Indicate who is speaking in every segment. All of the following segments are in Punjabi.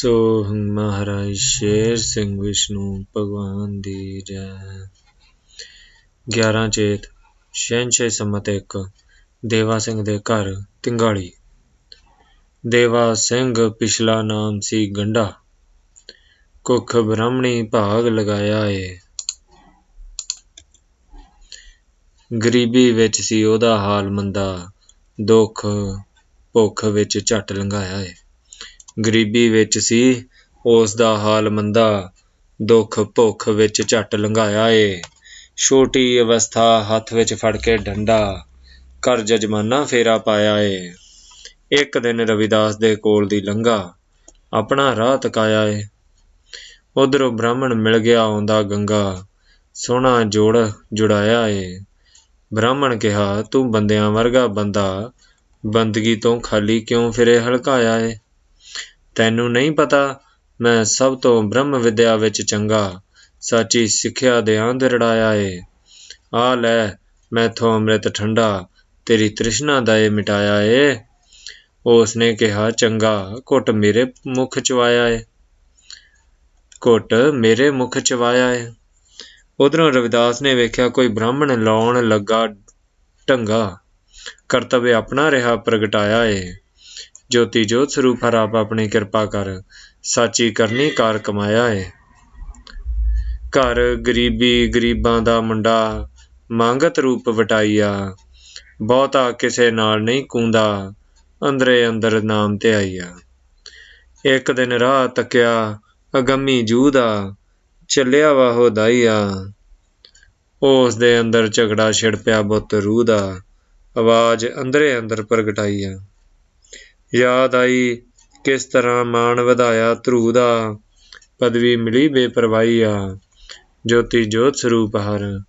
Speaker 1: ਸੋ ਮਹਾਰਾਜ ਸ਼ੇਰ ਸਿੰਘ ਵਿਸ਼ਨੂੰ ਭਗਵਾਨ ਦੀ ਜੈ। 11 ਚੇਤ ਸ਼ਹਿਨਸ਼ਾਹ ਸੰਮਤ ਇੱਕ, ਦੇਵਾ ਸਿੰਘ ਦੇ ਘਰ ਤਿੰਗਾਲੀ। ਦੇਵਾ ਸਿੰਘ ਪਿਛਲਾ ਨਾਮ ਸੀ ਗੰਡਾ। ਕੁੱਖ ਬ੍ਰਾਹਮਣੀ ਭਾਗ ਲਗਾਇਆ ਏ। ਗਰੀਬੀ ਵਿੱਚ ਸੀ ਉਹਦਾ ਹਾਲ ਮੰਦਾ, ਦੁੱਖ ਭੁੱਖ ਵਿੱਚ ਝੱਟ ਲੰਘਾਇਆ ਏ। ਗਰੀਬੀ ਵਿੱਚ ਸੀ ਉਸ ਦਾ ਹਾਲ ਮੰਦਾ, ਦੁੱਖ ਭੁੱਖ ਵਿੱਚ ਝੱਟ ਲੰਘਾਇਆ ਏ। ਛੋਟੀ ਅਵਸਥਾ ਹੱਥ ਵਿੱਚ ਫੜ ਕੇ ਡੰਡਾ ਘਰ ਜਜਮਾਨਾ ਫੇਰਾ ਪਾਇਆ ਏ। ਇੱਕ ਦਿਨ ਰਵਿਦਾਸ ਦੇ ਕੋਲ ਦੀ ਲੰਘਾ, ਆਪਣਾ ਰਾਹ ਤਕਾਇਆ ਏ। ਉਧਰੋਂ ਬ੍ਰਾਹਮਣ ਮਿਲ ਗਿਆ ਆਉਂਦਾ ਗੰਗਾ, ਸੋਹਣਾ ਜੋੜ ਜੁੜਾਇਆ ਏ। ਬ੍ਰਾਹਮਣ ਕਿਹਾ, ਤੂੰ ਬੰਦਿਆਂ ਵਰਗਾ ਬੰਦਾ, ਬੰਦਗੀ ਤੋਂ ਖਾਲੀ ਕਿਉਂ ਫਿਰੇ ਹਲਕਾਇਆ ਏ? ਤੈਨੂੰ ਨਹੀਂ ਪਤਾ, ਮੈਂ ਸਭ ਤੋਂ ਬ੍ਰਹਮ ਵਿਦਿਆ ਵਿੱਚ ਚੰਗਾ, ਸਾਚੀ ਸਿੱਖਿਆ ਦੇ ਆਂਧ ਰੜਾਇਆ ਏ। ਆ ਲੈ ਮੈਥੋਂ ਅੰਮ੍ਰਿਤ ਠੰਡਾ, ਤੇਰੀ ਤ੍ਰਿਸ਼ਨਾ ਦਾ ਏ ਮਿਟਾਇਆ ਏ। ਉਸ ਨੇ ਕਿਹਾ, ਚੰਗਾ, ਘੁੱਟ ਮੇਰੇ ਮੁਖ ਚਵਾਇਆ ਏ। ਘੁੱਟ ਮੇਰੇ ਮੁਖ ਚਵਾਇਆ ਏ। ਉਧਰੋਂ ਰਵਿਦਾਸ ਨੇ ਵੇਖਿਆ, ਕੋਈ ਬ੍ਰਾਹਮਣ ਲਾਉਣ ਲੱਗਾ ਢੰਗਾ, ਕਰਤਵ ਆਪਣਾ ਰਿਹਾ ਪ੍ਰਗਟਾਇਆ ਏ। ਜੋਤੀ ਜੋਤ ਸਰੂਪ ਹਰ ਆਪਣੀ ਕਿਰਪਾ ਕਰ, ਸਾਚੀ ਕਰਨੀ ਕਾਰ ਕਮਾਇਆ ਏ। ਘਰ ਗਰੀਬੀ ਗਰੀਬਾਂ ਦਾ ਮੁੰਡਾ ਮੰਗਤ ਰੂਪ ਵਟਾਈਆ, ਬਹੁਤਾ ਕਿਸੇ ਨਾਲ ਨਹੀਂ ਕੂੰਦਾ, ਅੰਦਰੇ ਅੰਦਰ ਨਾਮ ਤੇ ਆਈਆ ਇੱਕ ਦਿਨ ਰਾਹ ਤੱਕਿਆ, ਅਗੰਮੀ ਜੂ ਦਾ ਚੱਲਿਆ ਵਾਹੋ ਦਾਈਆ ਉਸ ਦੇ ਅੰਦਰ ਝਗੜਾ ਛਿੜ ਪਿਆ ਬੁੱਤ ਰੂਹ ਦਾ, ਆਵਾਜ਼ ਅੰਦਰੇ ਅੰਦਰ ਪ੍ਰਗਟਾਈਆ। ਯਾਦ ਆਈ ਕਿਸ ਤਰ੍ਹਾਂ ਮਾਣ ਵਧਾਇਆ ਧਰੂ ਦਾ, ਪਦਵੀ ਮਿਲੀ ਬੇਪਰਵਾਹੀ ਆ। ਜੋਤੀ ਜੋਤ ਸਰੂਪ ਹਰ,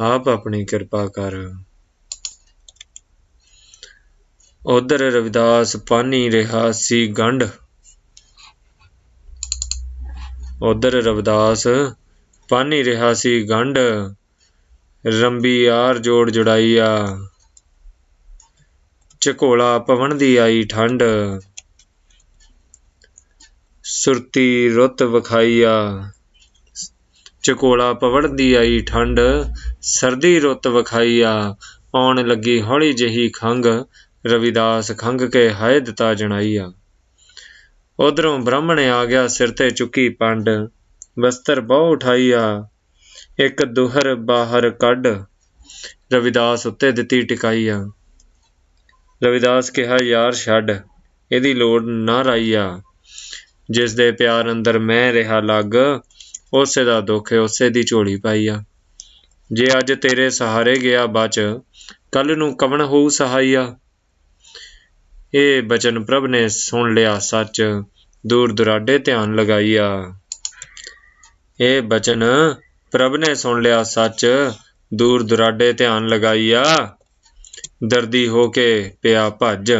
Speaker 1: ਆਪ ਆਪਣੀ ਕਿਰਪਾ ਕਰ। ਉਧਰ ਰਵਿਦਾਸ ਪਾਨੀ ਰਿਹਾ ਸੀ ਗੰਢ। ਉਧਰ ਰਵਿਦਾਸ ਪਾਨੀ ਰਿਹਾ ਸੀ ਗੰਢ। ਰੰਬੀ ਯਾਰ ਜੋੜ ਜੁੜਾਈਆ ਝਕੋਲਾ ਪਵਨ ਦੀ ਆਈ ਠੰਡ ਸੁਰਤੀ ਰੁੱਤ ਵਖਾਈਆ। ਚਕੋਲਾ ਪਵਨ ਦੀ ਆਈ ਠੰਡ ਸਰਦੀ ਰੁੱਤ ਵਖਾਈਆ। ਆਉਣ ਲੱਗੀ ਹੌਲੀ ਜਹੀ ਖੰਗ ਰਵਿਦਾਸ ਖੰਗ ਕੇ ਹਾਇ ਦਿੱਤਾ ਜਣਾਈਆ। ਉਧਰੋਂ ਬ੍ਰਾਹਮਣ ਆ ਗਿਆ ਸਿਰ ਤੇ ਚੁੱਕੀ ਪੰਡ ਵਸਤਰ ਬਹੁ ਉਠਾਈਆ। ਇੱਕ ਦੁਹਰ ਬਾਹਰ ਕੱਢ, ਰਵਿਦਾਸ ਉੱਤੇ ਦਿੱਤੀ ਟਿਕਾਈਆ। ਰਵਿਦਾਸ ਕਿਹਾ, ਯਾਰ, ਛੱਡ। ਇਹਦੀ ਲੋੜ ਨਾ ਰਾਈਆ ਜਿਸ ਦੇ ਪਿਆਰ ਅੰਦਰ ਮੈਂ ਰਿਹਾ ਲੱਗ, ਉਸੇ ਦਾ ਦੁੱਖ ਉਸੇ ਦੀ ਝੋਲੀ ਪਾਈਆ ਜੇ ਅੱਜ ਤੇਰੇ ਸਹਾਰੇ ਗਿਆ ਬਚ ਕੱਲ ਨੂੰ ਕਵਣ ਹੋਊ ਸਹਾਈਆ ਇਹ ਬਚਨ ਪ੍ਰਭ ਨੇ ਸੁਣ ਲਿਆ, ਸੱਚ। ਦੂਰ ਦੁਰਾਡੇ ਧਿਆਨ ਲਗਾਈਆ ਇਹ ਬਚਨ ਪ੍ਰਭ ਨੇ ਸੁਣ ਲਿਆ, ਸੱਚ। ਦੂਰ ਦੁਰਾਡੇ ਧਿਆਨ ਲਗਾਈਆ ਦਰਦੀ ਹੋ ਕੇ ਪਿਆ ਭੱਜ।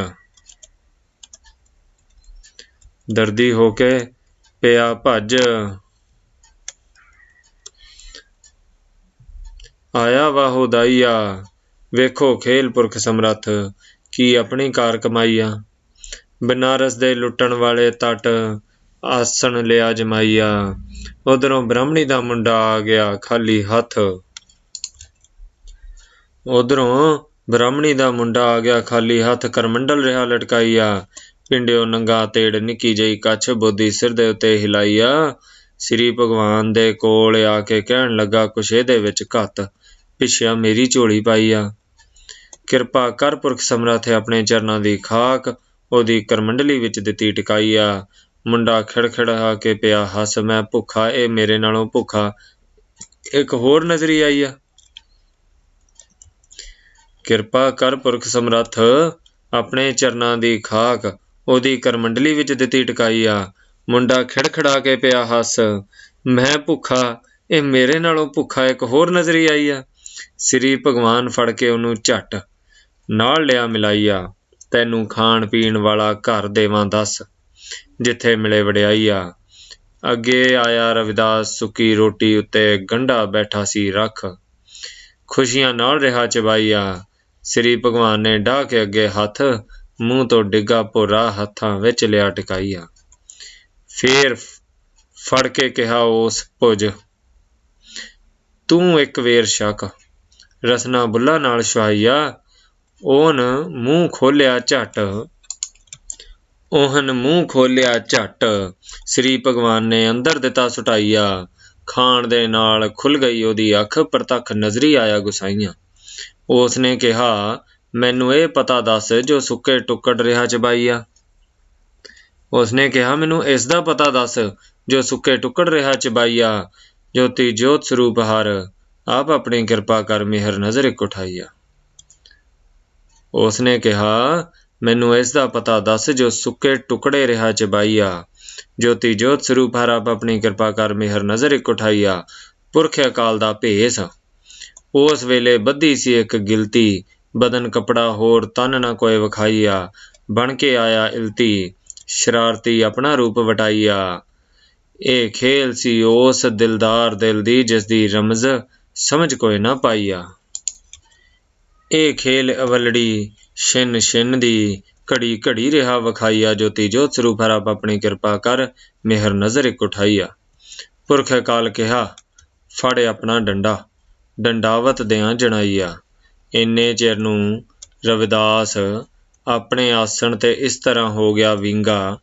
Speaker 1: ਦਰਦੀ ਹੋ ਕੇ ਪਿਆ ਭੱਜ। ਆਇਆ ਵਾਹੋ ਦਾਈਆ, ਵੇਖੋ ਖੇਲ ਪੁਰਖ ਸਮਰੱਥ, ਕੀ ਆਪਣੀ ਕਾਰ ਕਮਾਈਆ। ਬਨਾਰਸ ਦੇ ਲੁੱਟਣ ਵਾਲੇ ਤਟ ਆਸਣ ਲਿਆ ਜਮਾਈਆ। ਉਧਰੋਂ ਬ੍ਰਾਹਮਣੀ ਦਾ ਮੁੰਡਾ ਆ ਗਿਆ ਖਾਲੀ ਹੱਥ। ਉਧਰੋਂ ਬ੍ਰਾਹਮਣੀ ਦਾ ਮੁੰਡਾ ਆ ਗਿਆ, ਖਾਲੀ ਹੱਥ ਕਰਮੰਡਲ ਰਿਹਾ ਲਟਕਾਈਆ ਪਿੰਡਿਓ ਨੰਗਾ ਤੇੜ ਨਿੱਕੀ ਜਈ ਕੱਛ ਬੋਦੀ ਸਿਰ ਦੇ ਉੱਤੇ ਹਿਲਾਈਆ ਸ੍ਰੀ ਭਗਵਾਨ ਦੇ ਕੋਲ ਆ ਕੇ ਕਹਿਣ ਲੱਗਾ, ਕੁਛ ਇਹਦੇ ਵਿੱਚ ਘੱਤ। ਪਿਛਿਆ ਮੇਰੀ ਝੋਲੀ ਪਾਈ ਆ। ਕਿਰਪਾ ਕਰ ਪੁਰਖ ਸਮਰੱਥ ਆਪਣੇ ਚਰਨਾਂ ਦੀ ਖਾਕ। ਉਹਦੀ ਕਰਮੰਡਲੀ ਵਿੱਚ ਦਿੱਤੀ ਟਿਕਾਈ ਆ। ਮੁੰਡਾ ਖੜਖੜਾ ਕੇ ਪਿਆ, ਹੱਸ ਮੈਂ ਭੁੱਖਾ, ਇਹ ਮੇਰੇ ਨਾਲੋਂ ਭੁੱਖਾ। ਇੱਕ ਹੋਰ ਨਜ਼ਰੀ ਆਈ ਆ। ਕਿਰਪਾ ਕਰ ਪੁਰਖ ਸਮਰੱਥ, ਆਪਣੇ ਚਰਨਾਂ ਦੀ ਖਾਕ, ਉਹਦੀ ਕਰਮੰਡਲੀ ਵਿੱਚ ਦਿੱਤੀ ਟਿਕਾਈ ਆ। ਮੁੰਡਾ ਖੜਖੜਾ ਕੇ ਪਿਆ ਹੱਸ, ਮੈਂ ਭੁੱਖਾ, ਇਹ ਮੇਰੇ ਨਾਲੋਂ ਭੁੱਖਾ ਇੱਕ ਹੋਰ ਨਜ਼ਰੀ ਆਈ ਆ। ਸ੍ਰੀ ਭਗਵਾਨ ਫੜ ਕੇ ਉਹਨੂੰ ਝੱਟ ਨਾਲ ਲਿਆ ਮਿਲਾਈਆ ਤੈਨੂੰ ਖਾਣ ਪੀਣ ਵਾਲਾ ਘਰ ਦੇਵਾਂ ਦੱਸ, ਜਿੱਥੇ ਮਿਲੇ ਵਡਿਆਈ ਆ। ਅੱਗੇ ਆਇਆ ਰਵਿਦਾਸ, ਸੁੱਕੀ ਰੋਟੀ ਉੱਤੇ ਗੰਢਾ ਬੈਠਾ ਸੀ, ਰੱਖ। ਖੁਸ਼ੀਆਂ ਨਾਲ ਰਿਹਾ ਚਬਾਈਆ ਸ੍ਰੀ ਭਗਵਾਨ ਨੇ ਢਾ ਕੇ ਅੱਗੇ ਹੱਥ ਮੂੰਹ ਤੋਂ ਡਿੱਗਾ ਭੋਰਾ ਹੱਥਾਂ ਵਿੱਚ ਲਿਆ ਟਿਕਾਈਆ। ਫੇਰ ਫੜ ਕੇ ਕਿਹਾ ਉਸ ਭੁਜ, ਤੂੰ ਇੱਕ ਵੇਰ ਸ਼ੱਕ ਰਸਨਾ ਬੁੱਲਾ ਨਾਲ ਸ਼ਵਾਈਆ ਉਹਨ ਮੂੰਹ ਖੋਲਿਆ ਝਟ। ਉਹਨ ਮੂੰਹ ਖੋਲਿਆ ਝਟ। ਸ੍ਰੀ ਭਗਵਾਨ ਨੇ ਅੰਦਰ ਦਿੱਤਾ ਸੁਟਾਈਆ। ਖਾਣ ਦੇ ਨਾਲ ਖੁੱਲ ਗਈ ਉਹਦੀ ਅੱਖ, ਪ੍ਰਤੱਖ ਨਜ਼ਰੀ ਆਇਆ ਗੁਸਾਈਆਂ। ਉਸ ਨੇ ਕਿਹਾ, ਮੈਨੂੰ ਇਹ ਪਤਾ ਦੱਸ ਜੋ ਸੁੱਕੇ ਟੁੱਕੜ ਰਿਹਾ ਚਬਾਈਆ ਉਸ ਨੇ ਕਿਹਾ, ਮੈਨੂੰ ਇਸ ਦਾ ਪਤਾ ਦੱਸ ਜੋ ਸੁੱਕੇ ਟੁੱਕੜ ਰਿਹਾ ਚਬਾਈਆ ਜੋਤੀ ਜੋਤ ਸਰੂਪ ਹਰ ਆਪ ਆਪਣੀ ਕਿਰਪਾ ਕਰ ਮਿਹਰ ਨਜ਼ਰ ਇੱਕ ਉਠਾਈਆ ਉਸ ਨੇ ਕਿਹਾ, ਮੈਨੂੰ ਇਸ ਦਾ ਪਤਾ ਦੱਸ ਜੋ ਸੁੱਕੇ ਟੁਕੜੇ ਰਿਹਾ ਚਬਾਈਆ ਜੋਤੀ ਜੋਤ ਸਰੂਪ ਹਰ ਆਪ ਆਪਣੀ ਕਿਰਪਾ ਕਰ ਮਿਹਰ ਨਜ਼ਰ ਇੱਕ ਉਠਾਈਆ ਪੁਰਖ ਅਕਾਲ ਦਾ ਭੇਸ ਉਸ ਵੇਲੇ ਬੱਧੀ ਸੀ ਇੱਕ ਗਿਲਤੀ। ਬਦਨ ਕਪੜਾ ਹੋਰ ਤਨ ਨਾ ਕੋਈ ਵਿਖਾਈਆ। ਬਣ ਕੇ ਆਇਆ ਇਲਤੀ। ਸ਼ਰਾਰਤੀ ਆਪਣਾ ਰੂਪ ਵਟਾਈਆ। ਇਹ ਖੇਲ ਸੀ ਉਸ ਦਿਲਦਾਰ ਦਿਲ ਦੀ, ਜਿਸ ਦੀ ਰਮਜ਼ ਸਮਝ ਕੋਈ ਨਾ ਪਾਈਆ। ਇਹ ਖੇਲ ਅਵਲੜੀ ਛਿਨ ਛਿਨ ਦੀ, ਘੜੀ ਘੜੀ ਰਿਹਾ ਵਖਾਈਆ ਜੋਤੀ ਜੋਤ ਸਰੂਪ ਹਰ ਆਪਣੀ ਕਿਰਪਾ ਕਰ ਮਿਹਰ ਨਜ਼ਰ ਇੱਕ ਉਠਾਈਆ। ਪੁਰਖ ਕਾਲ ਕਿਹਾ, ਫੜ ਆਪਣਾ ਡੰਡਾ। ਡੰਡਾਵਤ ਦਿਆਂ ਜਣਾਈਆ। ਇੰਨੇ ਚਿਰ ਨੂੰ ਰਵਿਦਾਸ ਆਪਣੇ ਆਸਣ ਤੇ ਇਸ ਤਰ੍ਹਾਂ ਹੋ ਗਿਆ ਵਿੰਗਾ।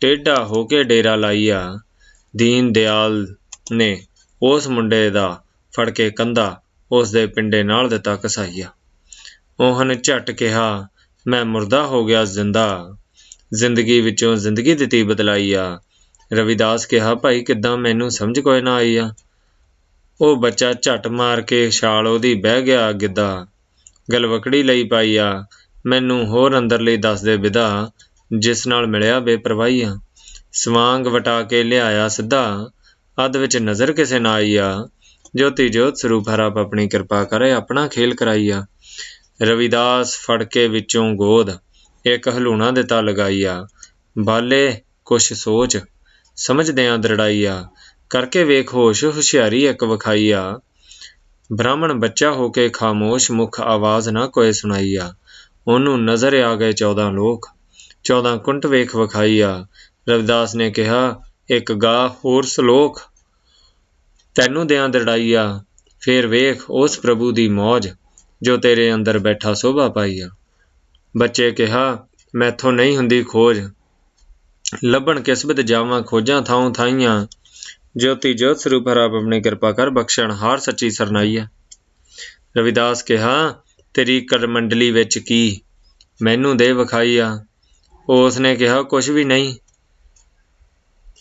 Speaker 1: ਟੇਢਾ ਹੋ ਕੇ ਡੇਰਾ ਲਾਈਆ। ਦੀਨ ਦਿਆਲ ਨੇ ਉਸ ਮੁੰਡੇ ਦਾ ਫੜ ਕੇ ਕੰਧਾ ਉਸ ਦੇ ਪਿੰਡੇ ਨਾਲ ਦਿੱਤਾ ਕਸਾਈਆ। ਉਹਨ ਝਟ ਕਿਹਾ, ਮੈਂ ਮੁਰਦਾ ਹੋ ਗਿਆ ਜ਼ਿੰਦਾ। ਜ਼ਿੰਦਗੀ ਵਿੱਚੋਂ ਜ਼ਿੰਦਗੀ ਦਿੱਤੀ ਬਦਲਾਈਆ ਰਵਿਦਾਸ ਕਿਹਾ, ਭਾਈ, ਕਿੱਦਾਂ? ਮੈਨੂੰ ਸਮਝ ਕੋਈ ਨਾ ਆਈ ਆ। ਉਹ ਬੱਚਾ ਝੱਟ ਮਾਰ ਕੇ ਛਾਲ ਉਹਦੀ ਬਹਿ ਗਿਆ ਗਿੱਧਾ। ਗਲਵਕੜੀ ਲਈ ਪਾਈ ਆ। ਮੈਨੂੰ ਹੋਰ ਅੰਦਰਲੀ ਦੱਸ ਦੇ ਵਿਦਾ ਜਿਸ ਨਾਲ ਮਿਲਿਆ ਬੇਪਰਵਾਹੀਆ ਸਵਾਂਗ ਵਟਾ ਕੇ ਲਿਆਇਆ ਸਿੱਧਾ। ਅੱਧ ਵਿੱਚ ਨਜ਼ਰ ਕਿਸੇ ਨਾ ਆ। ਜੋਤੀ ਜੋਤ ਸਰੂਪ ਹਰਾਪ ਆਪਣੀ ਕਿਰਪਾ ਕਰੇ, ਆਪਣਾ ਖੇਲ ਕਰਾਈਆ ਰਵਿਦਾਸ ਫੜ ਕੇ ਵਿੱਚੋਂ ਗੋਦ, ਇੱਕ ਹਲੂਣਾ ਦਿੱਤਾ ਲਗਾਈਆ ਬਾਲੇ, ਕੁਛ ਸੋਚ। ਸਮਝਦਿਆਂ ਦਰੜਾਈਆ ਕਰਕੇ ਵੇਖ ਹੋਸ਼, ਹੁਸ਼ਿਆਰੀ ਇੱਕ ਵਿਖਾਈਆ। ਬ੍ਰਾਹਮਣ ਬੱਚਾ ਹੋ ਕੇ ਖਾਮੋਸ਼ ਮੁਖ ਆਵਾਜ਼ ਨਾ ਕੋਈ ਸੁਣਾਈਆ। ਉਹਨੂੰ ਨਜ਼ਰ ਆ ਗਏ 14 ਲੋਕ। 14 ਕੁੰਟ ਵੇਖ ਵਿਖਾਈਆ। ਰਵਿਦਾਸ ਨੇ ਕਿਹਾ, ਇੱਕ ਗਾ ਹੋਰ ਸ਼ਲੋਕ। ਤੈਨੂੰ ਦਿਆਂ ਦੜਾਈਆ। ਫੇਰ ਵੇਖ ਉਸ ਪ੍ਰਭੂ ਦੀ ਮੌਜ, ਜੋ ਤੇਰੇ ਅੰਦਰ ਬੈਠਾ ਸੋਭਾ ਪਾਈਆ। ਬੱਚੇ ਕਿਹਾ, ਮੈਥੋਂ ਨਹੀਂ ਹੁੰਦੀ ਖੋਜ। ਲੱਭਣ ਕਿਸਬਤ ਜਾਵਾਂ ਖੋਜਾਂ ਥਾਂ ਥਾਈਆਂ। ਜੋਤੀ ਜੋਤ ਸਰੂਪ ਹਰਾਬ ਆਪਣੀ ਕਿਰਪਾ ਕਰ, ਬਖਸ਼ਣ ਹਾਰ ਸੱਚੀ ਸਰਨਾਈ ਸਰਨਾਈਆ ਰਵਿਦਾਸ ਕਿਹਾ, ਤੇਰੀ ਕਰਮੰਡਲੀ ਵਿੱਚ ਕੀ? ਮੈਨੂੰ ਦੇ ਵਿਖਾਈਆ ਉਸ ਨੇ ਕਿਹਾ ਕੁਝ ਵੀ ਨਹੀਂ।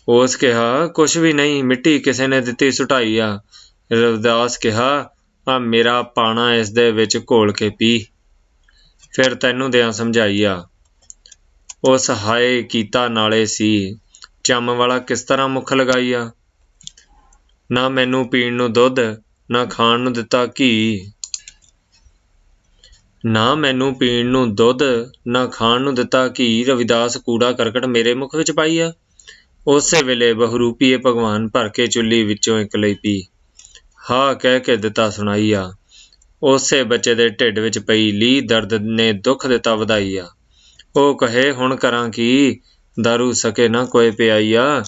Speaker 1: ਉਸ ਕਿਹਾ ਕੁਝ ਵੀ ਨਹੀਂ, ਮਿੱਟੀ ਕਿਸੇ ਨੇ ਦਿੱਤੀ ਸੁਟਾਈ ਆ। ਰਵਿਦਾਸ ਕਿਹਾ, ਆ ਮੇਰਾ ਪਾਣਾ ਇਸ ਦੇ ਵਿੱਚ ਘੋਲ ਕੇ ਪੀ। ਫਿਰ ਤੈਨੂੰ ਦਿਆਂ ਸਮਝਾਈ ਆ। ਉਸ ਹਾਏ ਕੀਤਾ ਨਾਲੇ ਸੀ। ਚੰਮ ਵਾਲਾ ਕਿਸ ਤਰ੍ਹਾਂ ਮੁਖ ਆ? ਨਾ ਮੈਨੂੰ ਪੀਣ ਨੂੰ ਦੁੱਧ, ਨਾ ਖਾਣ ਨੂੰ ਦਿੱਤਾ ਘੀ। ਨਾ ਮੈਨੂੰ ਪੀਣ ਨੂੰ ਦੁੱਧ, ਨਾ ਖਾਣ ਨੂੰ ਦਿੱਤਾ ਘੀ। ਰਵਿਦਾਸ ਕੂੜਾ ਕਰਕਟ ਮੇਰੇ ਮੁਖ ਵਿੱਚ ਪਾਈਆ ਉਸੇ ਵੇਲੇ ਬਹਰੂਪੀਏ ਭਗਵਾਨ ਭਰ ਕੇ ਚੁੱਲੀ ਵਿੱਚੋਂ ਇੱਕ ਲਈ ਪੀ। ਹਾ ਕਹਿ ਕੇ ਦਿੱਤਾ ਸੁਣਾਈਆ ਉਸੇ ਬੱਚੇ ਦੇ ਢਿੱਡ ਵਿੱਚ ਪਈ ਲੀ ਦਰਦ ਨੇ ਦੁੱਖ ਦਿੱਤਾ ਵਧਾਈਆ ਉਹ ਕਹੇ, ਹੁਣ ਕਰਾਂ ਕੀ? ਦਾਰੂ ਸਕੇ ਨਾ ਕੋਈ ਪਿਆਈਆ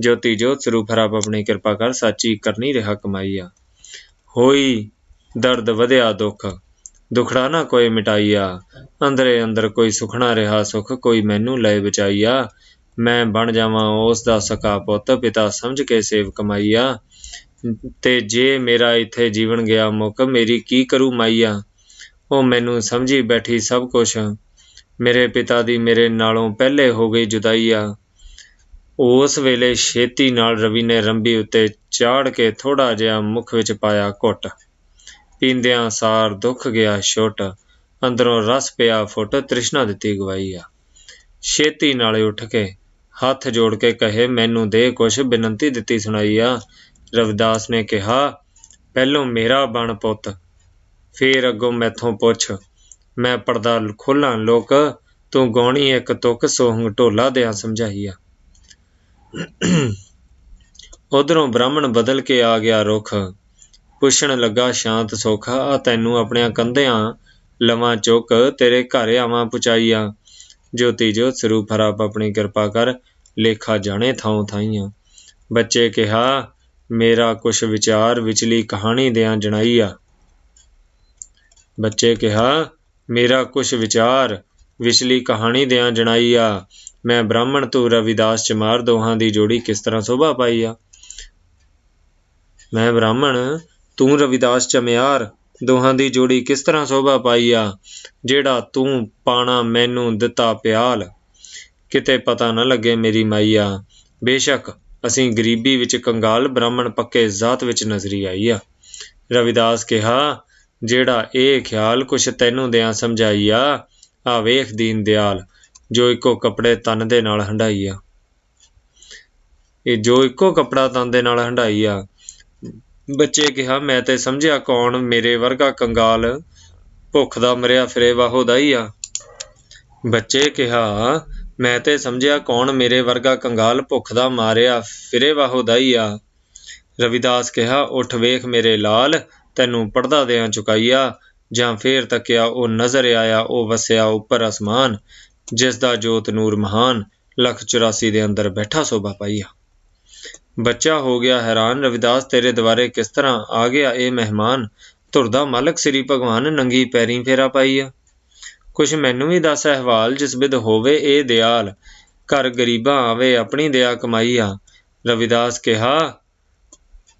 Speaker 1: ਜੋਤੀ ਜੋਤ ਸਰੂਪ ਹਰਾਬ ਆਪਣੀ ਕਿਰਪਾ ਕਰ, ਸਾਚੀ ਕਰਨੀ ਰਿਹਾ ਕਮਾਈਆ। ਹੋਈ ਦਰਦ ਵਧਿਆ ਦੁੱਖ, ਦੁਖੜਾ ਨਾ ਕੋਈ ਮਿਟਾਈਆ। ਅੰਦਰੇ ਅੰਦਰ ਕੋਈ ਸੁਖਣਾ ਰਿਹਾ ਸੁਖ, ਕੋਈ ਮੈਨੂੰ ਲੈ ਬਚਾਈਆ। ਮੈਂ ਬਣ ਜਾਵਾਂ, ਉਸ ਦਾ ਸਕਾ ਪੁੱਤ, ਪਿਤਾ ਸਮਝ ਕੇ ਸੇਵ ਕਮਾਈਆ। ਤੇ ਜੇ ਮੇਰਾ ਇੱਥੇ ਜੀਵਨ ਗਿਆ ਮੁੱਕ, ਮੇਰੀ ਕੀ ਕਰੂ ਮਾਈਆ? ਉਹ ਮੈਨੂੰ ਸਮਝੀ ਬੈਠੀ ਸਭ ਕੁਛ। ਮੇਰੇ ਪਿਤਾ ਦੀ ਮੇਰੇ ਨਾਲੋਂ ਪਹਿਲੇ ਹੋ ਗਈ ਜੁਦਾਈਆ। ਉਸ ਵੇਲੇ ਛੇਤੀ ਨਾਲ ਰਵੀ ਨੇ ਰੰਬੀ ਉੱਤੇ ਚਾੜ ਕੇ ਥੋੜਾ ਜਿਹਾ ਮੁਖ ਵਿੱਚ ਪਾਇਆ ਘੁੱਟ। ਪੀਂਦਿਆਂ ਸਾਰ ਦੁੱਖ ਗਿਆ ਛੁੱਟ। ਅੰਦਰੋਂ ਰਸ ਪਿਆ ਫੁੱਟ ਤ੍ਰਿਸ਼ਨਾ ਦਿੱਤੀ ਗਵਾਈ ਆ। ਛੇਤੀ ਨਾਲੇ ਉੱਠ ਕੇ ਹੱਥ ਜੋੜ ਕੇ ਕਹੇ, ਮੈਨੂੰ ਦੇ ਕੁਛ ਬੇਨੰਤੀ ਦਿੱਤੀ ਸੁਣਾਈ ਆ। ਰਵਿਦਾਸ ਨੇ ਕਿਹਾ, ਪਹਿਲੋਂ ਮੇਰਾ ਬਣ ਪੁੱਤ, ਫੇਰ ਅੱਗੋਂ ਮੈਥੋਂ ਪੁੱਛ। ਮੈਂ ਪਰਦਾ ਖੋਲਾਂ, ਲੋਕ, ਤੂੰ ਗਾਉਣੀ ਇੱਕ ਤੁਕ ਸੋਹੰਗ ਢੋਲਾ ਦਿਆਂ ਸਮਝਾਈਆ ਉਧਰੋਂ ਬ੍ਰਾਹਮਣ ਬਦਲ ਕੇ ਆ ਗਿਆ ਰੁਖ। ਪੁੱਛਣ ਲੱਗਾ, ਸ਼ਾਂਤ ਸੋਖਾ, ਆ ਤੈਨੂੰ ਆਪਣਿਆਂ ਕੰਧਿਆਂ ਲਵਾਂ ਚੁੱਕ, ਤੇਰੇ ਘਰ ਆਵਾਂ ਪੁਚਾਈਆ। ਜੋਤੀ ਜੋਤ ਸਰੂਪ ਹਰਾਪ ਆਪਣੀ ਕਿਰਪਾ ਕਰ, ਲੇਖਾ ਜਾਣੇ ਥਾਉ ਥਾਈਆਂ। ਬੱਚੇ ਕਿਹਾ, ਮੇਰਾ ਕੁਛ ਵਿਚਾਰ ਵਿਚਲੀ ਕਹਾਣੀ ਦਿਆਂ ਜਣਾਈਆ। ਬੱਚੇ ਕਿਹਾ, ਮੇਰਾ ਕੁਛ ਵਿਚਾਰ ਵਿਚਲੀ ਕਹਾਣੀ ਦਿਆਂ ਜਣਾਈਆ। ਮੈਂ ਬ੍ਰਾਹਮਣ ਤੂੰ ਰਵਿਦਾਸ ਚਮਾਰ ਦੋਹਾਂ ਦੀ ਜੋੜੀ ਕਿਸ ਤਰ੍ਹਾਂ ਸ਼ੋਭਾ ਪਾਈ ਆ? ਮੈਂ ਬ੍ਰਾਹਮਣ, ਤੂੰ ਰਵਿਦਾਸ ਚਮਿਆਰ ਦੋਹਾਂ ਦੀ ਜੋੜੀ ਕਿਸ ਤਰ੍ਹਾਂ ਸ਼ੋਭਾ ਪਾਈ ਆ, ਜਿਹੜਾ ਤੂੰ ਪਾਣਾ ਮੈਨੂੰ ਦਿੱਤਾ ਪਿਆਲ? ਕਿਤੇ ਪਤਾ ਨਾ ਲੱਗੇ ਮੇਰੀ ਮਾਈਆ, ਬੇਸ਼ੱਕ ਅਸੀਂ ਗਰੀਬੀ ਵਿੱਚ ਕੰਗਾਲ ਬ੍ਰਾਹਮਣ ਪੱਕੇ ਜ਼ਾਤ ਵਿੱਚ ਨਜ਼ਰੀ ਆਈ ਆ। ਰਵਿਦਾਸ ਕਿਹਾ, ਜਿਹੜਾ ਇਹ ਖਿਆਲ ਕੁਛ ਤੈਨੂੰ ਦਿਆਂ ਸਮਝਾਈ ਆ ਆ ਵੇਖ ਦੀਨ ਦਿਆਲ। ਜੋ ਇੱਕੋ ਕੱਪੜੇ ਤਨ ਦੇ ਨਾਲ ਹੰਡਾਈ ਆ। ਇਹ ਜੋ ਇੱਕੋ ਕੱਪੜਾ ਤਨ ਦੇ ਨਾਲ ਹੰਡਾਈ ਆ, ਬੱਚੇ ਕਿਹਾ, ਮੈਂ ਤੇ ਸਮਝਿਆ ਕੌਣ? ਮੇਰੇ ਵਰਗਾ ਕੰਗਾਲ ਭੁੱਖ ਦਾ ਮਰਿਆ ਫਿਰੇ ਵਾਹੋ ਹੀ ਆ। ਬੱਚੇ ਕਿਹਾ, ਮੈਂ ਤੇ ਸਮਝਿਆ ਕੌਣ? ਮੇਰੇ ਵਰਗਾ ਕੰਗਾਲ ਭੁੱਖ ਦਾ ਮਾਰਿਆ ਫਿਰੇ ਵਾਹੋ ਹੀ ਆ। ਰਵਿਦਾਸ ਕਿਹਾ, ਉਠ ਵੇਖ ਮੇਰੇ ਲਾਲ, ਤੈਨੂੰ ਪੜਦਾ ਦਿਆਂ ਚੁਕਾਈਆ, ਜਾਂ ਫੇਰ ਤੱਕਿਆ ਉਹ ਨਜ਼ਰ ਆਇਆ, ਉਹ ਵਸਿਆ ਉੱਪਰ ਅਸਮਾਨ। ਜਿਸ ਦਾ ਜੋਤ ਨੂਰ ਮਹਾਨ ਲੱਖ 84 ਦੇ ਅੰਦਰ ਬੈਠਾ ਸੋਭਾ ਪਾਈਆ ਬੱਚਾ ਹੋ ਗਿਆ ਹੈਰਾਨ, ਰਵਿਦਾਸ, ਤੇਰੇ ਦੁਆਰੇ ਕਿਸ ਤਰ੍ਹਾਂ ਆ ਗਿਆ ਇਹ ਮਹਿਮਾਨ? ਧੁਰਦਾ ਮਾਲਕ ਸ੍ਰੀ ਭਗਵਾਨ ਨੰਗੀ ਪੈਰੀ ਫੇਰਾ ਪਾਈਆ ਕੁਛ ਮੈਨੂੰ ਵੀ ਦੱਸ ਅਹਵਾਲ, ਜਿਸ ਬਿਦ ਹੋਵੇ ਇਹ ਦਿਆਲ। ਘਰ ਗਰੀਬਾਂ ਆਵੇ, ਆਪਣੀ ਦਇਆ ਕਮਾਈਆ ਰਵਿਦਾਸ ਕਿਹਾ,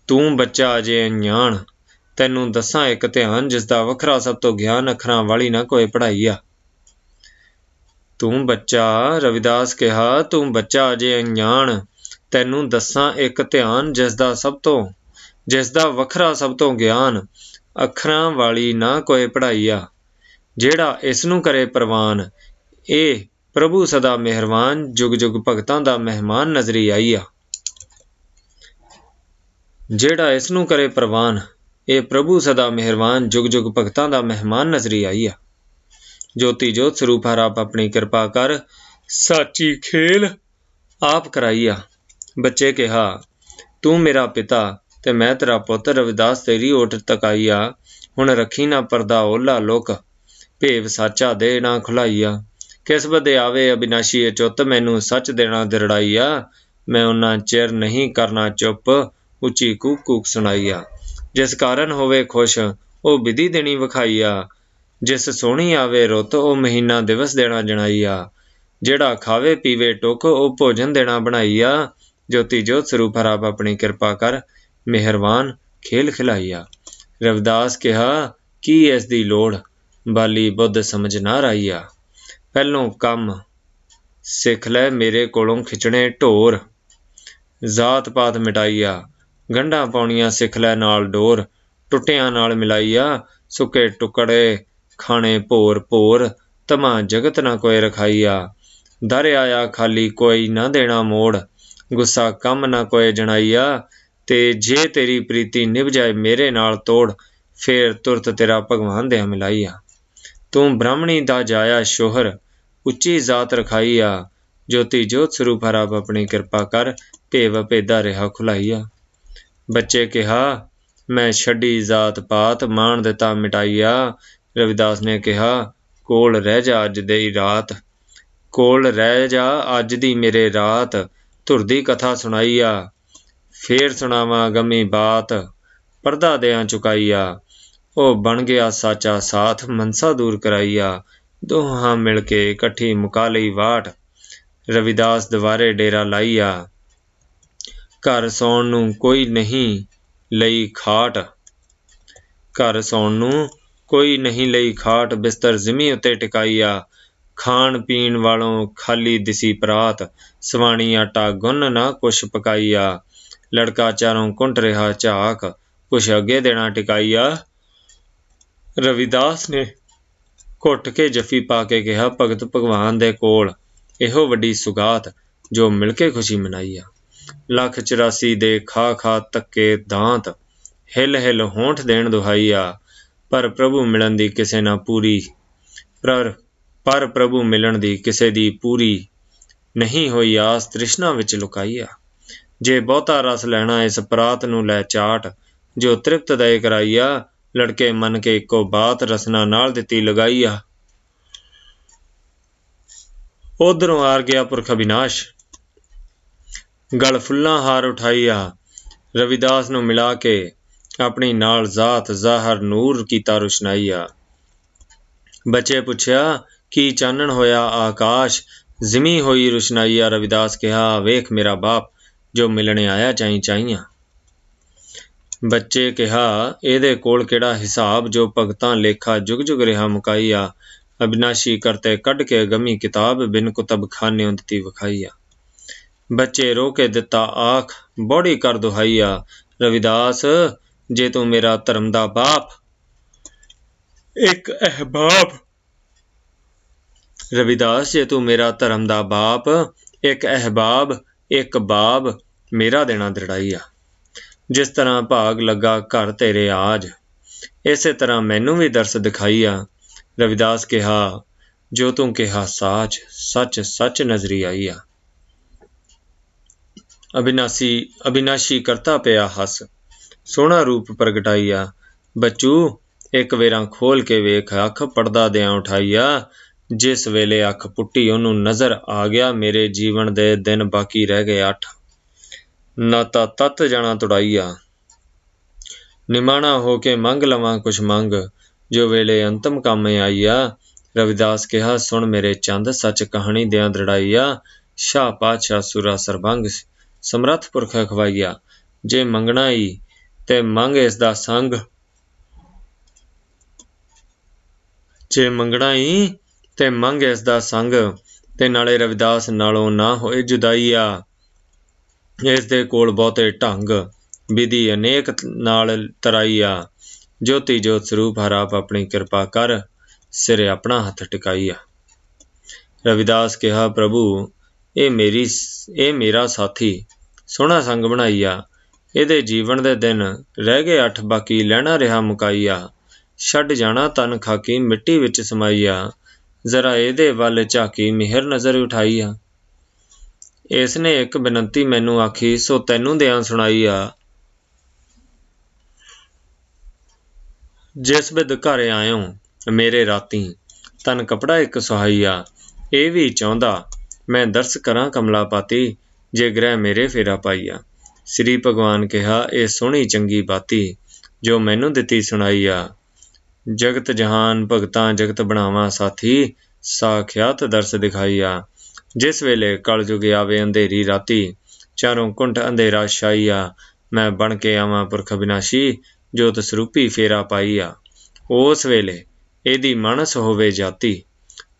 Speaker 1: ਤੂੰ ਬੱਚਾ ਅਜੇ ਅਣਜਾਣ। ਤੈਨੂੰ ਦੱਸਾਂ ਇੱਕ ਧਿਆਨ, ਜਿਸ ਦਾ ਵੱਖਰਾ ਸਭ ਤੋਂ ਗਿਆਨ ਅੱਖਰਾਂ ਵਾਲੀ ਨਾ ਕੋਈ ਪੜ੍ਹਾਈ ਆ। ਤੂੰ ਬੱਚਾ, ਰਵਿਦਾਸ ਕਿਹਾ, ਤੂੰ ਬੱਚਾ ਅਜੇ ਅਣਜਾਣ। ਤੈਨੂੰ ਦੱਸਾਂ ਇੱਕ ਧਿਆਨ ਜਿਸ ਦਾ ਸਭ ਤੋਂ, ਜਿਸ ਦਾ ਵੱਖਰਾ ਸਭ ਤੋਂ ਗਿਆਨ, ਅੱਖਰਾਂ ਵਾਲੀ ਨਾ ਕੋਈ ਪੜ੍ਹਾਈ ਆ, ਜਿਹੜਾ ਇਸ ਨੂੰ ਕਰੇ ਪ੍ਰਵਾਨ। ਇਹ ਪ੍ਰਭੂ ਸਦਾ ਮਿਹਰਬਾਨ, ਜੁਗ ਜੁਗ ਭਗਤਾਂ ਦਾ ਮਹਿਮਾਨ ਨਜ਼ਰੀ ਆਈ ਜਿਹੜਾ ਇਸ ਨੂੰ ਕਰੇ ਪ੍ਰਵਾਨ, ਇਹ ਪ੍ਰਭੂ ਸਦਾ ਮਿਹਰਬਾਨ, ਜੁਗ ਜੁਗ ਭਗਤਾਂ ਦਾ ਮਹਿਮਾਨ ਨਜ਼ਰੀ ਆਈ ਆ। ਜੋਤੀ ਜੋਤ, ਸਰੂਪ ਹਰ ਆਪ ਆਪਣੀ ਕਿਰਪਾ ਕਰ। ਸਾਚੀ ਖੇਲ ਆਪ ਕਰਾਈਆ ਬੱਚੇ ਕਿਹਾ, ਤੂੰ ਮੇਰਾ ਪਿਤਾ ਤੇ ਮੈਂ ਤੇਰਾ ਪੁੱਤ, ਰਵਿਦਾਸ ਤੇਰੀ ਓਟ ਤਕਾਈਆ ਹੁਣ ਰੱਖੀ ਨਾ ਪਰਦਾ ਓਲਾ ਲੋਕ, ਭੇਵ ਸਾਚਾ ਦੇ ਨਾ ਖੁਲਾਈਆ ਕਿਸ ਬਦੇ ਆਵੇ ਅਬਿਨਾਸ਼ੀ ਚੁੱਤ, ਮੈਨੂੰ ਸੱਚ ਦੇਣਾ ਦਿਰੜਾਈਆ ਮੈਂ ਉਹਨਾਂ ਚਿਰ ਨਹੀਂ ਕਰਨਾ ਚੁੱਪ, ਉੱਚੀ ਕੂਕ ਕੂਕ ਸੁਣਾਈਆ ਜਿਸ ਕਾਰਨ ਹੋਵੇ ਖੁਸ਼, ਉਹ ਵਿਧੀ ਦੇਣੀ ਵਿਖਾਈਆ ਜਿਸ ਸੋਹਣੀ ਆਵੇ ਰੁੱਤ, ਉਹ ਮਹੀਨਾ ਦਿਵਸ ਦੇਣਾ ਜਣਾਈਆ। ਜਿਹੜਾ ਖਾਵੇ, ਪੀਵੇ, ਟੁਕ, ਉਹ ਭੋਜਨ ਦੇਣਾ ਬਣਾਈਆ। ਜੋਤੀ ਜੋਤ ਸਰੂਪ ਹਰਾਬ ਆਪਣੀ ਕਿਰਪਾ ਕਰ, ਮਿਹਰਬਾਨ, ਖੇਲ ਖਿਲਾਈਆ। ਰਵਿਦਾਸ ਕਿਹਾ, ਕੀ ਇਸ ਦੀ ਲੋੜ? ਬਾਲੀ ਬੁੱਧ ਸਮਝ ਨਾ ਰਾਈਆ। ਪਹਿਲੋਂ ਕੰਮ ਸਿੱਖ ਲੈ, ਮੇਰੇ ਕੋਲੋਂ ਖਿਚਣੇ ਢੋਰ। ਜ਼ਾਤ ਪਾਤ ਮਿਟਾਈਆ। ਗੰਢਾਂ ਪਾਉਣੀਆਂ ਸਿੱਖ ਲੈ, ਨਾਲ ਡੋਰ। ਟੁੱਟਿਆਂ ਨਾਲ ਮਿਲਾਈਆ। ਸੁੱਕੇ ਟੁਕੜੇ ਖਾਣੇ ਭੋਰ ਭੋਰ, ਤਮਾ ਜਗਤ ਨਾ ਕੋਈ ਰਖਾਈਆ। ਦਰ ਆਇਆ ਖਾਲੀ ਕੋਈ ਨਾ ਦੇਣਾ ਮੋੜ, ਗੁੱਸਾ ਕੰਮ ਨਾ ਕੋਈ ਜਣਾਈਆ। ਤੇ ਜੇ ਤੇਰੀ ਪ੍ਰੀਤੀ ਨਿਭ ਜਾਏ ਮੇਰੇ ਨਾਲ ਤੋੜ, ਫੇਰ ਤੁਰਤ ਤੇਰਾ ਭਗਵਾਨ ਦੇ ਮਿਲਾਈਆ। ਤੂੰ ਬ੍ਰਾਹਮਣੀ ਦਾ ਜਾਇਆ ਸ਼ੋਹਰ, ਉੱਚੀ ਜ਼ਾਤ ਰਖਾਈਆ। ਜੋਤੀ ਜੋਤ ਸਰੂਪ ਹਰਾਬ ਆਪਣੀ ਕਿਰਪਾ ਕਰ, ਭੇਵ ਭੇਦਾ ਰਿਹਾ ਖੁਲਾਈਆ। ਬੱਚੇ ਕਿਹਾ, ਮੈਂ ਛੱਡੀ ਜ਼ਾਤ ਪਾਤ, ਮਾਣ ਦਿੱਤਾ ਮਿਟਾਈਆ। ਰਵਿਦਾਸ ਨੇ ਕਿਹਾ, ਕੋਲ ਰਹਿ ਜਾ ਅੱਜ ਦੀ ਰਾਤ। ਕੋਲ ਰਹਿ ਜਾ ਅੱਜ ਦੀ ਮੇਰੇ ਰਾਤ। ਧੁਰ ਦੀ ਕਥਾ ਆ, ਫੇਰ ਸੁਣਾਵਾਂ ਗਮੀ ਬਾਤ। ਪਰਦਾ ਦਿਆਂ ਚੁਕਾਈ ਆ, ਉਹ ਬਣ ਗਿਆ ਸਾਚਾ ਸਾਥ, ਮਨਸਾ ਦੂਰ ਕਰਾਈ ਆ। ਦੋਹਾਂ ਮਿਲ ਕੇ ਇਕੱਠੀ ਮੁਕਾ ਲਈ ਵਾਟ। ਰਵਿਦਾਸ ਦੁਆਰੇ ਡੇਰਾ ਲਾਈ ਆ। ਘਰ ਸੌਣ ਨੂੰ ਕੋਈ ਨਹੀਂ ਲਈ ਖਾਟ। ਘਰ ਸੌਣ ਨੂੰ ਕੋਈ ਨਹੀਂ ਲਈ ਖਾਟ ਬਿਸਤਰ ਜ਼ਮੀ ਉੱਤੇ ਟਿਕਾਈਆ। ਖਾਣ ਪੀਣ ਵਾਲੋਂ ਖਾਲੀ ਦਿਸੀ ਪਰਾਤ, ਸਵਾਣੀ ਆਟਾ ਗੁੰਨ ਨਾ ਕੁਛ ਪਕਾਈਆ। ਲੜਕਾ ਚਾਰੋਂ ਕੁੰਟ ਰਿਹਾ ਝਾਕ, ਕੁਛ ਅੱਗੇ ਦੇਣਾ ਟਿਕਾਈਆ। ਰਵਿਦਾਸ ਨੇ ਘੁੱਟ ਕੇ ਜੱਫੀ ਪਾ ਕੇ ਕਿਹਾ, ਭਗਤ ਭਗਵਾਨ ਦੇ ਕੋਲ ਇਹੋ ਵੱਡੀ ਸੁਗਾਤ ਜੋ ਮਿਲ ਕੇ ਖੁਸ਼ੀ ਮਨਾਈਆ। ਲੱਖ 84 ਦੇ ਖਾ ਖਾ ਤੱਕੇ ਦਾਂਤ ਹਿਲ ਹਿਲ ਹੋਂਠ ਦੇਣ ਦੁਹਾਈਆ। ਪਰ ਪ੍ਰਭੂ ਮਿਲਣ ਦੀ ਕਿਸੇ ਨਾ ਪੂਰੀ ਪਰ ਪਰ ਪ੍ਰਭੂ ਮਿਲਣ ਦੀ ਕਿਸੇ ਦੀ ਪੂਰੀ ਨਹੀਂ ਹੋਈ ਆਸ ਤ੍ਰਿਸ਼ਨਾ ਵਿੱਚ ਲੁਕਾਈ ਆ। ਜੇ ਬਹੁਤਾ ਰਸ ਲੈਣਾ ਇਸ ਪ੍ਰਾਤ ਨੂੰ ਲੈ ਚਾਟ, ਜੋ ਤ੍ਰਿਪਤ ਦੇ ਕਰਾਈਆ ਲੜਕੇ ਮਨ ਕੇ ਇੱਕੋ ਬਾਤ ਰਸਨਾ ਨਾਲ ਦਿੱਤੀ ਲਗਾਈਆ ਉਧਰੋਂ ਆਰ ਗਿਆ ਪੁਰਖ ਅਬਿਨਾਸ਼ ਗਲ ਫੁੱਲਾਂ ਹਾਰ ਉਠਾਈਆ ਰਵਿਦਾਸ ਨੂੰ ਮਿਲਾ ਕੇ ਆਪਣੀ ਨਾਲ ਜ਼ਾਤ ਜ਼ਾਹਰ ਨੂਰ ਕੀਤਾ ਰੁਸ਼ਨਾਈਆ। ਬੱਚੇ ਪੁੱਛਿਆ, ਕੀ ਚਾਨਣ ਹੋਇਆ ਆਕਾਸ਼? ਜ਼ਿਮੀ ਹੋਈ ਰੁਸ਼ਨਾਈਆ ਰਵਿਦਾਸ ਕਿਹਾ, ਵੇਖ ਮੇਰਾ ਬਾਪ, ਜੋ ਮਿਲਣੇ ਆਇਆ ਚਾਈ ਚਾਈਆਂ ਬੱਚੇ ਕਿਹਾ, ਇਹਦੇ ਕੋਲ ਕਿਹੜਾ ਹਿਸਾਬ ਜੋ ਭਗਤਾਂ ਲੇਖਾ ਜੁਗ ਜੁਗ ਰਿਹਾ ਮੁਕਾਈਆ ਅਬਿਨਾਸ਼ੀ ਕਰਤੇ ਕੱਢ ਕੇ ਗਮੀ ਕਿਤਾਬ ਬਿਨ ਕੁਤਬ ਖਾਨੇ ਦਿੱਤੀ ਵਿਖਾਈਆ। ਬੱਚੇ ਰੋ ਕੇ ਦਿੱਤਾ, ਆਖ, ਬੋੜੀ ਕਰ ਦੁਹਾਈਆ। ਰਵਿਦਾਸ ਜੇ ਤੂੰ ਮੇਰਾ ਧਰਮ ਦਾ ਬਾਪ। ਇੱਕ ਅਹਿਬਾਬ। ਰਵਿਦਾਸ ਜੇ ਤੂੰ ਮੇਰਾ ਧਰਮ ਦਾ ਬਾਪ ਇੱਕ ਅਹਿਬਾਬ ਇੱਕ ਬਾਬ ਮੇਰਾ ਦੇਣਾ ਦਰੜਾਈਆ। ਜਿਸ ਤਰ੍ਹਾਂ ਭਾਗ ਲੱਗਾ ਘਰ ਤੇਰੇ ਆਜ ਇਸੇ ਤਰ੍ਹਾਂ ਮੈਨੂੰ ਵੀ ਦਰਸ ਦਿਖਾਈਆ। ਰਵਿਦਾਸ ਕਿਹਾ ਜੋ ਤੂੰ ਕਿਹਾ ਸਾਚ ਸੱਚ ਸੱਚ ਨਜ਼ਰੀ ਆਈਆ। ਅਬਿਨਾਸੀ ਅਬਿਨਾਸ਼ੀ ਕਰਤਾ ਪਿਆ ਹੱਸ। ਸੋਹਣਾ ਰੂਪ ਪ੍ਰਗਟਾਈਆ। ਬੱਚੂ, ਇੱਕ ਵੇਰਾਂ ਖੋਲ ਕੇ ਵੇਖ, ਅੱਖ ਪਰਦਾ ਦਿਆਂ ਉਠਾਈਆ। ਜਿਸ ਵੇਲੇ ਅੱਖ ਪੁੱਟੀ, ਉਹਨੂੰ ਨਜ਼ਰ ਆ ਗਿਆ। ਮੇਰੇ ਜੀਵਨ ਦੇ ਦਿਨ ਬਾਕੀ ਰਹਿ ਗਏ 8 ਨਾ ਤਾਂ ਤਤ ਜਾਣਾ ਤੁੜਾਈਆ। ਨਿਮਾਣਾ ਹੋ ਕੇ ਮੰਗ ਲਵਾਂ ਕੁਛ ਮੰਗ। ਜੋ ਵੇਲੇ ਅੰਤਮ ਕੰਮ ਆਈਆ। ਰਵਿਦਾਸ ਕਿਹਾ, ਸੁਣ ਮੇਰੇ ਚੰਦ, ਸੱਚ ਕਹਾਣੀ ਦਿਆਂ ਦੜਾਈਆ ਸ਼ਾਹ ਪਾਤਸ਼ਾਹ ਸੁਰਾ ਸਰਬੰਗ ਸਮਰੱਥ ਪੁਰਖ ਖਵਾਈਆ। ਜੇ ਮੰਗਣਾ ਹੀ ਤੇ ਮੰਗ ਇਸ ਦਾ ਸੰਗ। ਜੇ ਮੰਗਣਾ ਹੀ ਤੇ ਮੰਗ ਇਸ ਦਾ ਸੰਗ, ਤੇ ਨਾਲੇ ਰਵਿਦਾਸ ਨਾਲੋਂ ਨਾ ਹੋਏ ਜੁਦਾਈਆ। ਇਸ ਦੇ ਕੋਲ ਬਹੁਤੇ ਢੰਗ, ਵਿਧੀ ਅਨੇਕ ਨਾਲ ਤਰਾਈਆ। ਜੋਤੀ ਜੋਤ ਸਰੂਪ ਹਰਾਪ ਆਪਣੀ ਕਿਰਪਾ ਕਰ, ਸਿਰੇ ਆਪਣਾ ਹੱਥ ਟਿਕਾਈਆ। ਰਵਿਦਾਸ ਕਿਹਾ, ਪ੍ਰਭੂ, ਇਹ ਮੇਰੀ ਇਹ ਮੇਰਾ ਸਾਥੀ, ਸੋਹਣਾ ਸੰਗ ਬਣਾਈਆ। ਇਹਦੇ ਜੀਵਨ ਦੇ ਦਿਨ ਰਹਿ ਗਏ ਅੱਠ, ਬਾਕੀ ਲੈਣਾ ਰਿਹਾ ਮੁਕਾਈਆ ਛੱਡ ਜਾਣਾ ਤਨ ਖਾਕੀ, ਮਿੱਟੀ ਵਿੱਚ ਸਮਾਈਆ ਜ਼ਰਾ ਇਹਦੇ ਵੱਲ ਝਾਕੀ, ਮਿਹਰ ਨਜ਼ਰ ਉਠਾਈਆ। ਇਸ ਨੇ ਇੱਕ ਬੇਨਤੀ ਮੈਨੂੰ ਆਖੀ, ਸੋ ਤੈਨੂੰ ਦਿਆਂ ਸੁਣਾਈਆ। ਜਿਸ ਬਿਦ ਘਰ ਆਇਓ ਮੇਰੇ ਰਾਤੀ, ਤਨ ਕਪੜਾ ਇੱਕ ਸੁਹਾਈਆ। ਇਹ ਵੀ ਚਾਹੁੰਦਾ, ਮੈਂ ਦਰਸ ਕਰਾਂ ਕਮਲਾ ਪਾਤੀ, ਜੇ ਗ੍ਰਹਿ ਮੇਰੇ ਫੇਰਾ ਪਾਈਆ। ਸ੍ਰੀ ਭਗਵਾਨ ਕਿਹਾ, ਇਹ ਸੋਹਣੀ ਚੰਗੀ ਬਾਤੀ ਜੋ ਮੈਨੂੰ ਦਿੱਤੀ ਸੁਣਾਈ ਆ। ਜਗਤ ਜਹਾਨ ਭਗਤਾਂ ਜਗਤ ਬਣਾਵਾ ਸਾਥੀ, ਸਾਖਿਆਤ ਦਰਸ ਦਿਖਾਈ ਆ। ਜਿਸ ਵੇਲੇ ਕਲਯੁਗ ਆਵੇ ਅੰਧੇਰੀ ਰਾਤੀ, ਚਾਰੋਂ ਕੁੰਠ ਅੰਧੇਰਾ ਛਾਈ ਆ। ਮੈਂ ਬਣ ਕੇ ਆਵਾਂ ਪੁਰਖ ਬਿਨਾਸ਼ੀ, ਜੋਤ ਸਰੂਪੀ ਫੇਰਾ ਪਾਈ ਆ। ਉਸ ਵੇਲੇ ਇਹਦੀ ਮਨਸ ਹੋਵੇ ਜਾਤੀ।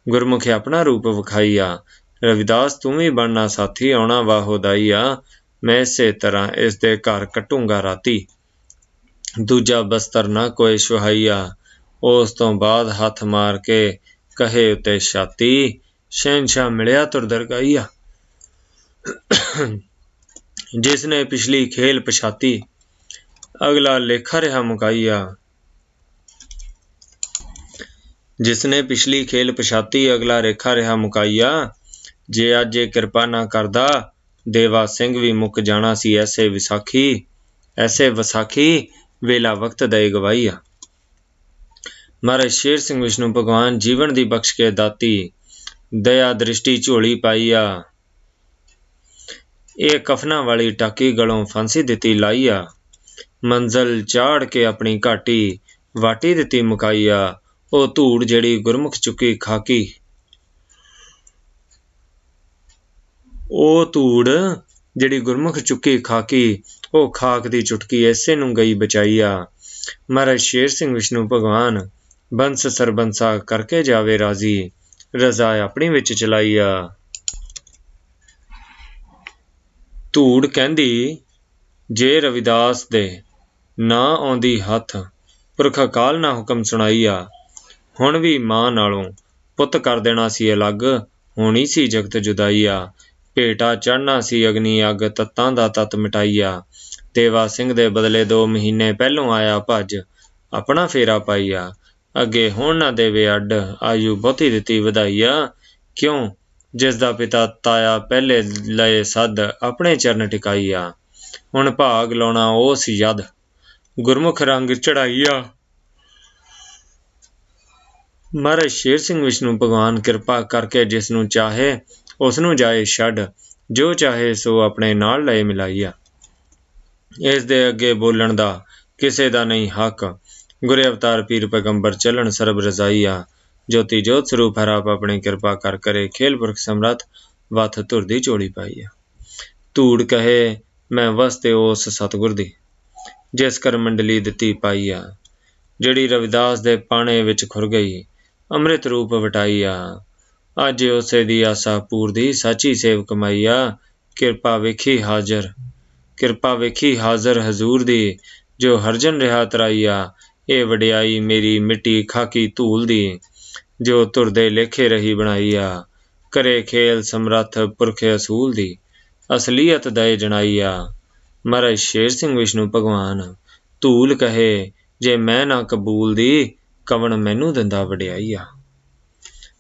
Speaker 1: ਗੁਰਮੁਖ ਆਪਣਾ ਰੂਪ ਵਿਖਾਈ ਆ। ਰਵਿਦਾਸ ਤੂੰ ਵੀ ਬਣਨਾ ਸਾਥੀ, ਆਉਣਾ ਵਾਹੋਦਾਈਆ ਮੈਂ ਇਸੇ ਤਰ੍ਹਾਂ ਇਸ ਦੇ ਘਰ ਕਟੂੰਗਾ ਰਾਤੀ। ਦੂਜਾ ਬਸਤਰ ਨਾ ਕੋਈ ਸੁਹਾਈਆ, ਉਸ ਤੋਂ ਬਾਅਦ ਹੱਥ ਮਾਰ ਕੇ ਕਹੇ ਉਤੇ, ਛਾਤੀ ਸ਼ਹਿਨशाह ਮਿਲਿਆ ਤੁਰ ਦਰਗਾਈਆ ਜਿਸ ਨੇ ਪਿਛਲੀ ਖੇਲ ਪਛਾਤੀ, ਅਗਲਾ ਲੇਖਾ ਰਿਹਾ ਮੁਕਾਈਆ। ਜਿਸ ਨੇ ਪਿਛਲੀ ਖੇਲ ਪਛਾਤੀ, ਅਗਲਾ ਰੇਖਾ ਰਿਹਾ ਮੁਕਾਈਆ, ਜੇ ਅੱਜ ਇਹ ਕਿਰਪਾ ਨਾ ਕਰਦਾ ਦੇਵਾ ਸਿੰਘ ਵੀ ਮੁੱਕ ਜਾਣਾ ਸੀ ਐਸੇ ਵਿਸਾਖੀ ਐਸੇ ਵਿਸਾਖੀ ਵੇਲਾ ਵਕਤ ਦੇ ਗਵਾਈਆ ਮਹਾਰਾਜ ਸ਼ੇਰ ਸਿੰਘ ਵਿਸ਼ਨੂੰ ਭਗਵਾਨ ਜੀਵਨ ਦੀ ਬਖਸ਼ ਕੇ ਦਾਤੀ, ਦਇਆ ਦ੍ਰਿਸ਼ਟੀ ਝੋਲੀ ਪਾਈਆ ਇਹ ਕਫਨਾ ਵਾਲੀ ਟਾਕੀ ਗਲੋਂ ਫਾਂਸੀ ਦਿੱਤੀ ਲਾਈਆ ਮੰਜ਼ਲ ਚਾੜ ਕੇ ਆਪਣੀ ਘਾਟੀ ਵਾਟੀ ਦਿੱਤੀ ਮੁਕਾਈਆ ਉਹ ਧੂੜ ਜਿਹੜੀ ਗੁਰਮੁਖ ਚੁੱਕੀ ਖਾਕੀ ਉਹ ਧੂੜ ਜਿਹੜੀ ਗੁਰਮੁਖ ਚੁੱਕੀ ਖਾਕੀ, ਉਹ ਖਾਕ ਦੀ ਚੁਟਕੀ ਐਸੇ ਨੂੰ ਗਈ ਬਚਾਈਆ। ਮਹਾਰਾਜ ਸ਼ੇਰ ਸਿੰਘ ਵਿਸ਼ਨੂੰ ਭਗਵਾਨ, ਬੰਸ ਸਰਬੰਸਾ ਕਰਕੇ ਜਾਵੇ ਰਾਜ਼ੀ, ਰਜ਼ਾ ਆਪਣੀ ਵਿੱਚ ਚਲਾਈਆ। ਧੂੜ ਕਹਿੰਦੀ, ਜੇ ਰਵਿਦਾਸ ਦੇ ਨਾ ਆਉਂਦੀ ਹੱਥ, ਪੁਰਖ ਅਕਾਲ ਨਾ ਹੁਕਮ ਸੁਣਾਈਆ। ਹੁਣ ਵੀ ਮਾਂ ਨਾਲੋਂ ਪੁੱਤ ਕਰ ਦੇਣਾ ਸੀ ਅਲੱਗ, ਹੋਣੀ ਸੀ ਜਗਤ ਜੁਦਾਈਆ। ਭੇਟਾ ਚੜਨਾ ਸੀ ਅਗਨੀ ਅੱਗ ਤੱਤਾਂ ਦਾ ਤਤ ਮਿਟਾਈਆ। ਦੇਵਾ ਸਿੰਘ ਦੇ ਬਦਲੇ 2 ਮਹੀਨੇ ਪਹਿਲੋਂ ਆਇਆ ਭੱਜ, ਆਪਣਾ ਫੇਰਾ ਪਾਈਆ। ਅੱਗੇ ਹੁਣ ਨਾ ਦੇਵੇ ਅੱਡ, ਆਯੂ ਬਹੁਤੀ ਦਿੱਤੀ ਵਧਾਈਆ। ਕਿਉਂ? ਜਿਸ ਦਾ ਪਿਤਾ ਤਾਇਆ ਪਹਿਲੇ ਲਏ ਸੱਦ, ਆਪਣੇ ਚਰਨ ਟਿਕਾਈਆ। ਹੁਣ ਭਾਗ ਲਾਉਣਾ ਉਸ ਯਦ। ਗੁਰਮੁਖ ਰੰਗ ਚੜਾਈਆ ਮਹਾਰਾਜ ਸ਼ੇਰ ਸਿੰਘ ਵਿਸ਼ਨੂੰ ਭਗਵਾਨ ਕਿਰਪਾ ਕਰਕੇ ਜਿਸ ਨੂੰ ਚਾਹੇ ਉਸ ਨੂੰ ਜਾਏ ਛੱਡ, ਜੋ ਚਾਹੇ ਸੋ ਆਪਣੇ ਨਾਲ ਲਏ ਮਿਲਾਈਆ। ਇਸ ਦੇ ਅੱਗੇ ਬੋਲਣ ਦਾ ਕਿਸੇ ਦਾ ਨਹੀਂ ਹੱਕ। ਗੁਰੇ ਅਵਤਾਰ ਪੀਰ ਪੈਗੰਬਰ ਚੱਲਣ ਸਰਬ ਰਜ਼ਾਈਆ। ਜੋਤੀ ਜੋਤ ਸਰੂਪ ਹਰਾਪ ਆਪਣੀ ਕਿਰਪਾ ਕਰ ਕਰੇ, ਖੇਲ ਪੁਰਖ ਸਮਰੱਥ ਵਥ ਧੁਰ ਦੀ ਝੋਲੀ ਪਾਈ ਆ ਧੂੜ ਕਹੇ, ਮੈਂ ਵਸਤੇ ਉਸ ਸਤਗੁਰ ਦੀ, ਜਿਸ ਕਰ ਮੰਡਲੀ ਦਿੱਤੀ ਪਾਈ ਆ ਜਿਹੜੀ ਰਵਿਦਾਸ ਦੇ ਪਾਣੇ ਵਿੱਚ ਖੁਰ ਗਈ, ਅੰਮ੍ਰਿਤ ਰੂਪ ਵਟਾਈ ਆ ਅੱਜ ਉਸੇ ਦੀ ਆਸਾ ਪੂਰਦੀ ਸਾਚੀ ਸੇਵ ਕਮਾਈ ਆ ਕਿਰਪਾ ਵੇਖੀ ਹਾਜ਼ਰ। ਕਿਰਪਾ ਵੇਖੀ ਹਾਜ਼ਰ ਹਜ਼ੂਰ ਦੀ, ਜੋ ਹਰਜਨ ਰਿਹਾ ਤਰਾਈਆ, ਇਹ ਵਡਿਆਈ ਮੇਰੀ ਮਿੱਟੀ ਖਾਕੀ ਧੂਲ ਦੀ, ਜੋ ਤੁਰਦੇ ਲੇਖੇ ਰਹੀ ਬਣਾਈ ਆ ਕਰੇ ਖੇਲ ਸਮਰੱਥ ਪੁਰਖ ਅਸੂਲ ਦੀ, ਅਸਲੀਅਤ ਦਏ ਜਣਾਈ ਆ ਮਹਾਰਾਜ ਸ਼ੇਰ ਸਿੰਘ ਵਿਸ਼ਨੂੰ ਭਗਵਾਨ, ਧੂਲ ਕਹੇ, ਜੇ ਮੈਂ ਨਾ ਕਬੂਲ ਦੀ, ਕਵਣ ਮੈਨੂੰ ਦਿੰਦਾ ਵਡਿਆਈ ਆ